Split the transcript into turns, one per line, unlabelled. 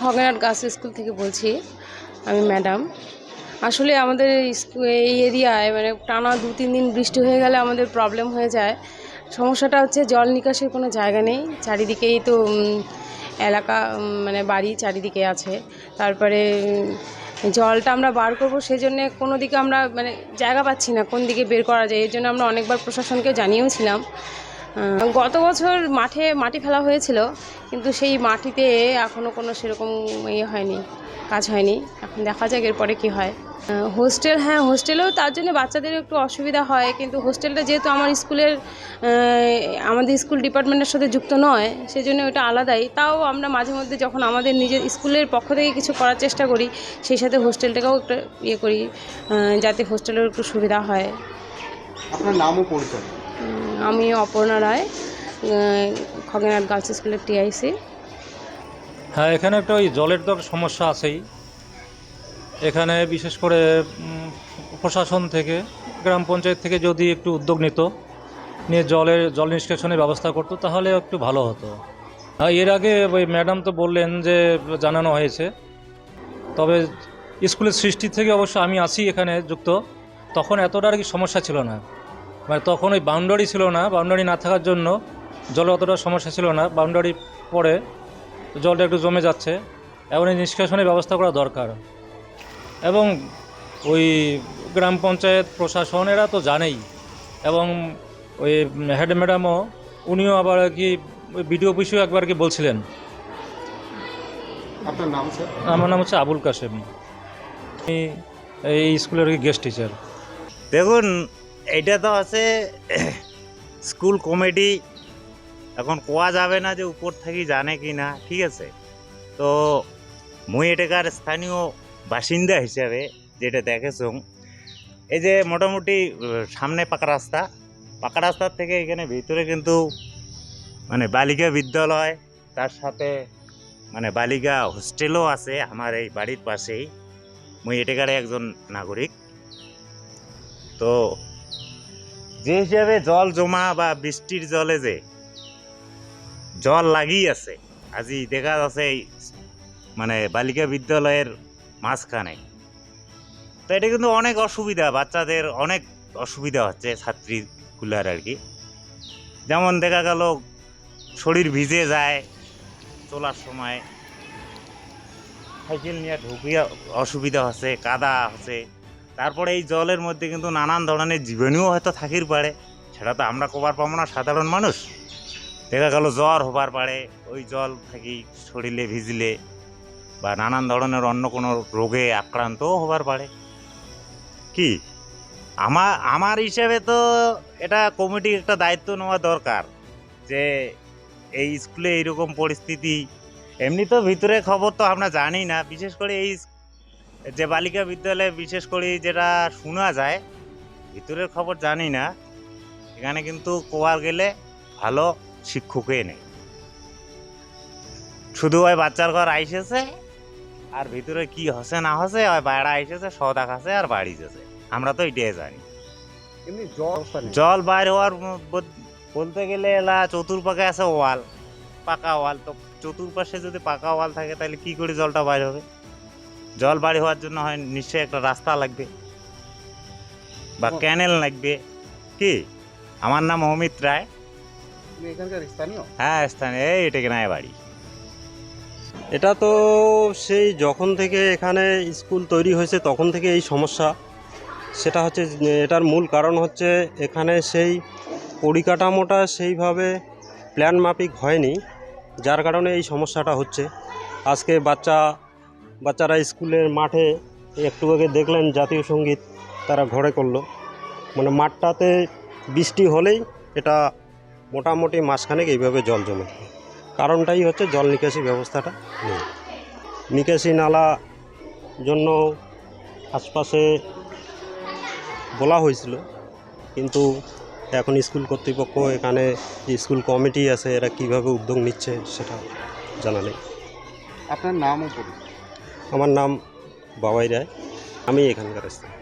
Khagenhat girls school থেকে বলছি, আমি ম্যাডাম। আসলে আমাদের এই এরিয়ায় মানে টানা দু, তিন দিন বৃষ্টি হয়ে গেলে আমাদের প্রবলেম হয়ে যায়। সমস্যাটা হচ্ছে জল নিকাশের কোনো জায়গা নেই, চারিদিকেই তো এলাকা মানে বাড়ি চারিদিকে আছে। তারপরে জলটা আমরা বার করব সেই জন্যে কোনো দিকে আমরা মানে জায়গা পাচ্ছি না, কোন দিকে বের করা যায়। এর জন্য আমরা অনেকবার প্রশাসনকে জানিয়েওছিলাম গত বছর মাঠে মাটি ফেলা হয়েছিল, কিন্তু সেই মাটিতে এখনও কোনো সেরকম ইয়ে হয়নি, কাজ হয়নি। এখন দেখা যাক এরপরে কী হয়। হোস্টেল হ্যাঁ হোস্টেলেও তার জন্য বাচ্চাদের একটু অসুবিধা হয়, কিন্তু হোস্টেলটা যেহেতু আমার স্কুলের আমাদের স্কুল ডিপার্টমেন্টের সাথে যুক্ত নয় সেই জন্য ওটা আলাদাই। তাও আমরা মাঝে মধ্যে যখন আমাদের নিজের স্কুলের পক্ষ থেকে কিছু করার চেষ্টা করি, সেই সাথে হোস্টেলটাকেও একটু ইয়ে করি যাতে হোস্টেলের একটু সুবিধা হয়।
আপনার নাম ও পরিচয়।
আমি অপর্ণা রায় খগেনহাট গার্লস স্কুলের টিআইসি।
হ্যাঁ এখানে একটা ওই জলের তো সমস্যা আছেই। এখানে বিশেষ করে প্রশাসন থেকে, গ্রাম পঞ্চায়েত থেকে যদি একটু উদ্যোগ নিত, নিয়ে জলের, জল নিষ্কাশনের ব্যবস্থা করতো, তাহলে একটু ভালো হতো। হ্যাঁ এর আগে ওই ম্যাডাম তো বললেন যে, জানানো হয়েছে। তবে স্কুলের সৃষ্টি থেকে অবশ্য আমি আছি এখানে যুক্ত, তখন এতটা আর কি সমস্যা ছিল না। মানে তখন ওই বাউন্ডারি ছিল না বাউন্ডারি না থাকার জন্য জলে অতটা সমস্যা ছিল না বাউন্ডারি পরে জলটা একটু জমে যাচ্ছে। এখন এই নিষ্কাশনের ব্যবস্থা করা দরকার। এবং ওই গ্রাম পঞ্চায়েত প্রশাসন এরা তো জানেই। এবং ওই হেড ম্যাডামও উনিও আবার আর কি ওই বিডিও অফিসেও একবার কি বলছিলেন।
আপনার নাম স্যার?
আমার নাম হচ্ছে আবুল কাশেম। আমি এই স্কুলের গেস্ট টিচার
দেখুন এইটা তো আছে, স্কুল কমিটি এখন কোয়া যাবে না যে উপর থেকে জানে কি না, ঠিক আছে? তো মুই এটাকার স্থানীয় বাসিন্দা হিসাবে যেটা দেখেছ এই যে মোটামুটি সামনে পাকা রাস্তা। পাকা রাস্তার থেকে এখানে ভিতরে কিন্তু মানে বালিকা বিদ্যালয়, তার সাথে মানে বালিকা হোস্টেলও আছে আমার এই বাড়ির পাশেই। মুই এটাকার একজন নাগরিক। তো যে হিসাবে জল জমা বা বৃষ্টির জলে যে জল লাগি আছে, আজি দেখা যাচ্ছে মানে বালিকা বিদ্যালয়ের মাঝখানে। তো এটা কিন্তু অনেক অসুবিধা, বাচ্চাদের অনেক অসুবিধা হচ্ছে ছাত্রীগুলার আর কি। যেমন দেখা গেল, শরীর ভিজে যায় চলার সময়। সাইকেল নিয়ে ঢুকিয়া অসুবিধা হচ্ছে, কাদা হচ্ছে। তারপরে এই জলের মধ্যে কিন্তু নানান ধরনের জীবাণুও হয়তো থাকির পারে। সেটা তো আমরা কবার পাবো না, সাধারণ মানুষ। দেখা গেল জ্বর হবার পারে, ওই জল থাকি শরীরে ভিজলে বা নানান ধরনের অন্য কোনো রোগে আক্রান্তও হবার পারে। কি? আমার আমার হিসেবে তো এটা কমিটির একটা দায়িত্ব নেওয়া দরকার যে এই স্কুলে এইরকম পরিস্থিতি। এমনি তো ভিতরে খবর তো আমরা জানি না, বিশেষ করে এই যে বালিকা বিদ্যালয়ে বিশেষ করে যেটা শোনা যায় ভিতরের খবর জানি না এখানে কিন্তু কোয়ার গেলে ভালো শিক্ষকই নেই শুধু ওই বাচ্চার ঘর আইসেছে আর ভিতরে কি হসে না হসে ওই বাইরে আইসেছে সদা খাসে আর বাড়ি যেছে আমরা তো এটাই জানি।
জল
জল বাইর হওয়ার বলতে গেলে এলা চতুর্পাকে আছে ওয়াল পাকা ওয়াল। তো চতুর্পাশে যদি পাকা ওয়াল থাকে তাহলে কি করে জলটা বাইর হবে? জল বাড়ি হওয়ার জন্য হয় নিশ্চয়ই একটা রাস্তা লাগবে। বা ক্যানেল লাগবে। কি? আমার নাম অমিত রায়।
এখানকার স্থানীয়?
হ্যাঁ স্থানে এই এটা কেনায় বাড়ি।
এটা তো সেই যখন থেকে এখানে স্কুল তৈরি হয়েছে তখন থেকে এই সমস্যা। সেটা হচ্ছে এটার মূল কারণ হচ্ছে এখানে সেই পরিকাঠামোটা সেইভাবে প্ল্যান মাফিক হয়নি যার কারণে এই সমস্যাটা হচ্ছে। আজকে বাচ্চা বাচ্চারা স্কুলের মাঠে একটু আগে দেখলেন জাতীয় সংগীত তারা ঘরে করল। মানে মাঠটাতে বৃষ্টি হলেই এটা মোটামুটি মাঝখানে এইভাবে জল জমে। কারণটাই হচ্ছে জল নিকাশি ব্যবস্থাটা নেই। নিকাশি নালা জন্য আশপাশে বলা হয়েছিল, কিন্তু এখন স্কুল কর্তৃপক্ষ এখানে যে স্কুল কমিটি আছে, এরা কীভাবে উদ্যোগ নিচ্ছে সেটা জানা নেই।
আপনার নাম ও পরিচয়।
আমার নাম বাবাই রায়। আমি এখানকার স্থানীয়।